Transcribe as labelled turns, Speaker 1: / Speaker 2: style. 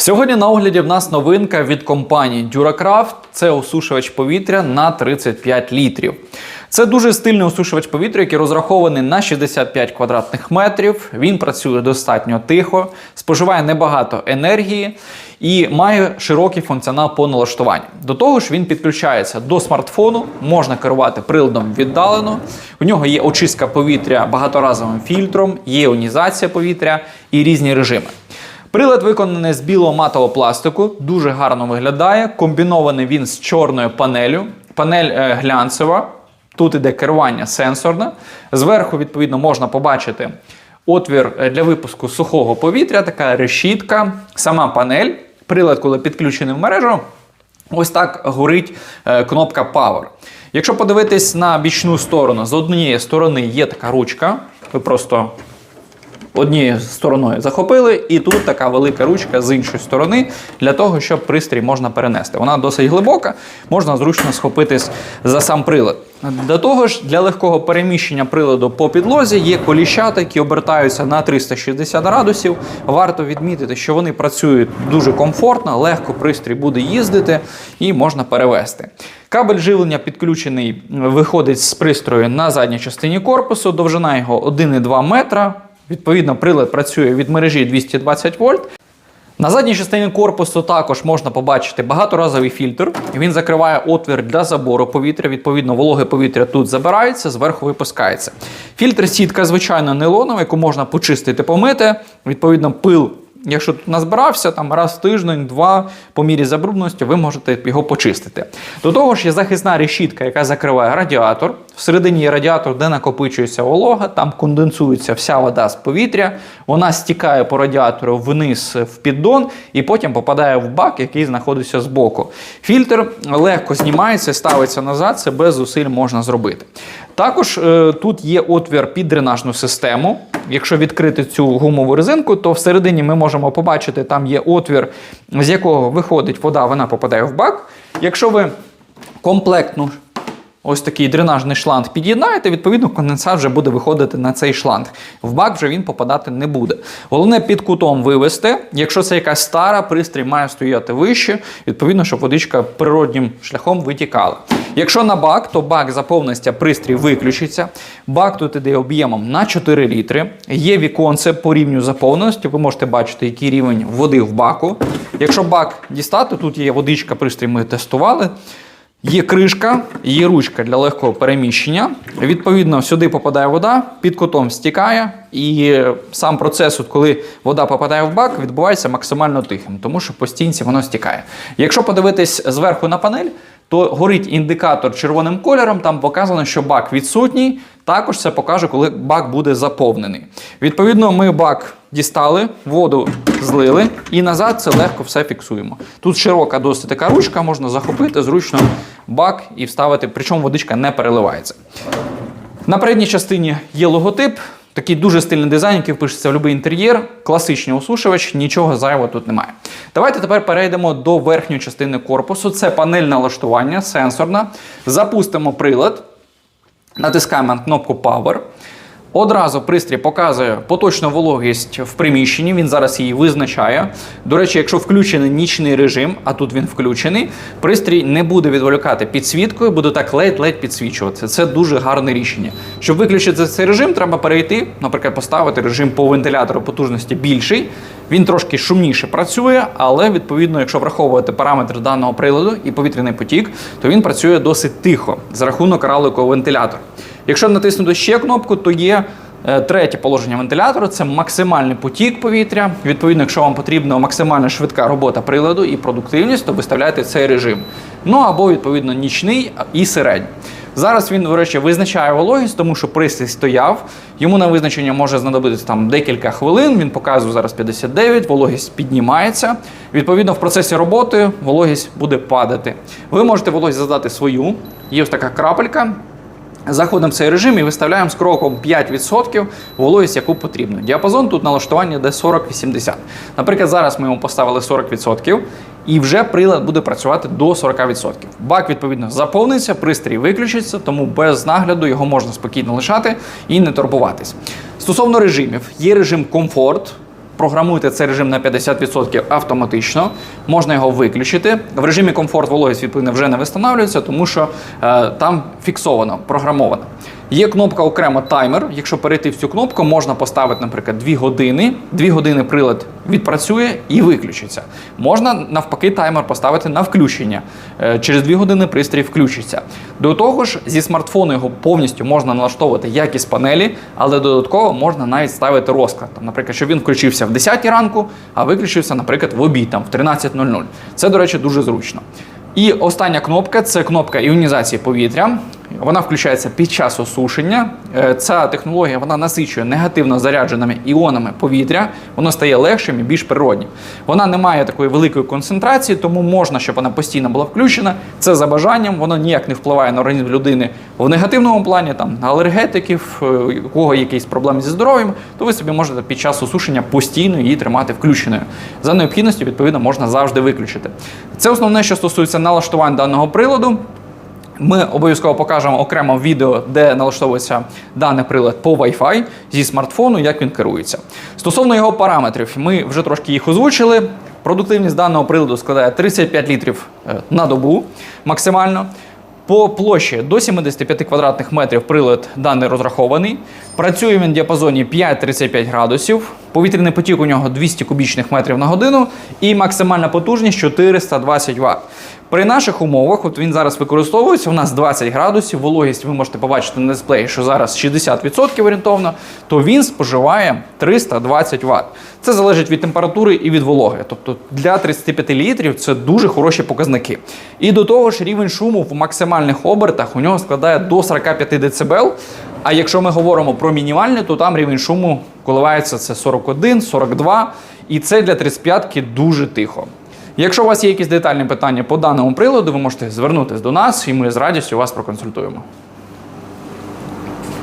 Speaker 1: Сьогодні на огляді в нас новинка від компанії Duracraft. Це осушувач повітря на 35 літрів. Це дуже стильний осушувач повітря, який розрахований на 65 квадратних метрів. Він працює достатньо тихо, споживає небагато енергії і має широкий функціонал по налаштуванню. До того ж, він підключається до смартфону, можна керувати приладом віддалено. У нього є очистка повітря багаторазовим фільтром, є іонізація повітря і різні режими. Прилад виконаний з білого матового пластику, дуже гарно виглядає. Комбінований він з чорною панелю. Панель е, глянцева. Тут іде керування сенсорне. Зверху, відповідно, можна побачити отвір е, для випуску сухого повітря, така решітка, сама панель. Прилад, коли підключений в мережу, ось так горить е, кнопка Power. Якщо подивитись на бічну сторону, з однієї сторони є така ручка. Ви просто однією стороною захопили, і тут така велика ручка з іншої сторони для того, щоб пристрій можна перенести. Вона досить глибока, можна зручно схопитись за сам прилад. До того ж, для легкого переміщення приладу по підлозі є коліщата, які обертаються на 360 градусів. Варто відмітити, що вони працюють дуже комфортно, легко пристрій буде їздити і можна перевести. Кабель живлення підключений виходить з пристрою на задній частині корпусу, довжина його 1,2 метра. Відповідно, прилад працює від мережі 220 вольт. На задній частині корпусу також можна побачити багаторазовий фільтр. Він закриває отвір для забору повітря. Відповідно, вологе повітря тут забирається, зверху випускається. Фільтр сітка, звичайно, нейлонова, яку можна почистити, помити. Відповідно, пил. Якщо тут назбирався там раз в тиждень, два по мірі забрудності, ви можете його почистити. До того ж, є захисна решітка, яка закриває радіатор. Всередині є радіатор, де накопичується волога, там конденсується вся вода з повітря, вона стікає по радіатору вниз в піддон і потім попадає в бак, який знаходиться збоку. Фільтр легко знімається, ставиться назад, це без зусиль можна зробити. Також е, тут є отвір під дренажну систему. Якщо відкрити цю гумову резинку, то всередині ми можемо побачити, там є отвір, з якого виходить вода, вона попадає в бак. Якщо ви комплектну ось такий дренажний шланг під'єднаєте, відповідно, конденсат вже буде виходити на цей шланг. В бак вже він попадати не буде. Головне під кутом вивести. Якщо це якась стара, пристрій має стояти вище, відповідно, щоб водичка природнім шляхом витікала. Якщо на бак, то бак заповниться, пристрій виключиться. Бак тут іде об'ємом на 4 літри. Є віконце по рівню заповненості. Ви можете бачити, який рівень води в баку. Якщо бак дістати, тут є водичка, пристрій ми тестували. Є кришка, є ручка для легкого переміщення. Відповідно, сюди попадає вода, під кутом стікає, і сам процес, от коли вода попадає в бак, відбувається максимально тихим, тому що по стінці воно стікає. Якщо подивитись зверху на панель, то горить індикатор червоним кольором, там показано, що бак відсутній. Також це покаже, коли бак буде заповнений. Відповідно, ми бак дістали, воду злили і назад це легко все фіксуємо. Тут широка досить така ручка, можна захопити зручно бак і вставити, причому водичка не переливається. На передній частині є логотип. Такий дуже стильний дизайн, який впишеться в будь-який інтер'єр, класичний осушувач, нічого зайвого тут немає. Давайте тепер перейдемо до верхньої частини корпусу. Це панель налаштування, сенсорна. Запустимо прилад, натискаємо на кнопку Power. Одразу пристрій показує поточну вологість в приміщенні, він зараз її визначає. До речі, якщо включений нічний режим, а тут він включений, пристрій не буде відволікати підсвіткою, буде так ледь-ледь підсвічувати. Це дуже гарне рішення. Щоб виключити цей режим, треба перейти, наприклад, поставити режим по вентилятору потужності більший. Він трошки шумніше працює, але відповідно, якщо враховувати параметри даного приладу і повітряний потік, то він працює досить тихо за рахунок раликового вентилятора. Якщо натиснути ще кнопку, то є е, третє положення вентилятора це максимальний потік повітря. Відповідно, якщо вам потрібна максимально швидка робота приладу і продуктивність, то виставляєте цей режим. Ну або відповідно нічний і середній. Зараз він, до речі, визначає вологість, тому що пристрій стояв. Йому на визначення може знадобитися там декілька хвилин. Він показує зараз 59, вологість піднімається. Відповідно, в процесі роботи вологість буде падати. Ви можете вологість задати свою. Є ось така крапелька. Заходимо в цей режим і виставляємо з кроком 5% вологість, яку потрібно. Діапазон тут налаштування де 40-80. Наприклад, зараз ми йому поставили 40%, і вже прилад буде працювати до 40%. Бак, відповідно, заповниться, пристрій виключиться, тому без нагляду його можна спокійно лишати і не турбуватись. Стосовно режимів, є режим комфорт. Програмуєте цей режим на 50% автоматично. Можна його виключити. В режимі комфорт вологість відповідно вже не встановлюється, тому що е, там фіксовано, програмовано. Є кнопка окремо таймер. Якщо перейти в цю кнопку, можна поставити, наприклад, 2 години. 2 години прилад відпрацює і виключиться. Можна навпаки таймер поставити на включення. Е, Через 2 години пристрій включиться. До того ж, зі смартфону його повністю можна налаштовувати як із панелі, але додатково можна навіть ставити розклад. Там, наприклад, щоб він включився в 10 ранку, а виключився, наприклад, в обід там, в 13.00. Це, до речі, дуже зручно. І остання кнопка це кнопка іонізації повітря. Вона включається під час осушення. Е, Ця технологія вона насичує негативно зарядженими іонами повітря, воно стає легшим і більш природнім. Вона не має такої великої концентрації, тому можна, щоб вона постійно була включена. Це за бажанням, воно ніяк не впливає на організм людини в негативному плані, там на алергетиків, е, у кого якісь проблеми зі здоров'ям, то ви собі можете під час осушення постійно її тримати включеною. За необхідністю, відповідно, можна завжди виключити. Це основне, що стосується налаштувань даного приладу. Ми обов'язково покажемо окремо відео, де налаштовується даний прилад по Wi-Fi зі смартфону, як він керується. Стосовно його параметрів, ми вже трошки їх озвучили. Продуктивність даного приладу складає 35 літрів е, на добу максимально. По площі до 75 квадратних метрів прилад даний розрахований. Працює він в діапазоні 5-35 градусів. Повітряний потік у нього 200 кубічних метрів на годину і максимальна потужність 420 Вт. При наших умовах, от він зараз використовується, у нас 20 градусів, вологість ви можете побачити на дисплеї, що зараз 60% орієнтовно, то він споживає 320 Вт. Це залежить від температури і від вологи. Тобто для 35 літрів це дуже хороші показники. І до того ж, рівень шуму в максимальних обертах у нього складає до 45 дБ. А якщо ми говоримо про мінімальний, то там рівень шуму коливається це 41, 42, і це для 35-ки дуже тихо. Якщо у вас є якісь детальні питання по даному приладу, ви можете звернутися до нас, і ми з радістю вас проконсультуємо.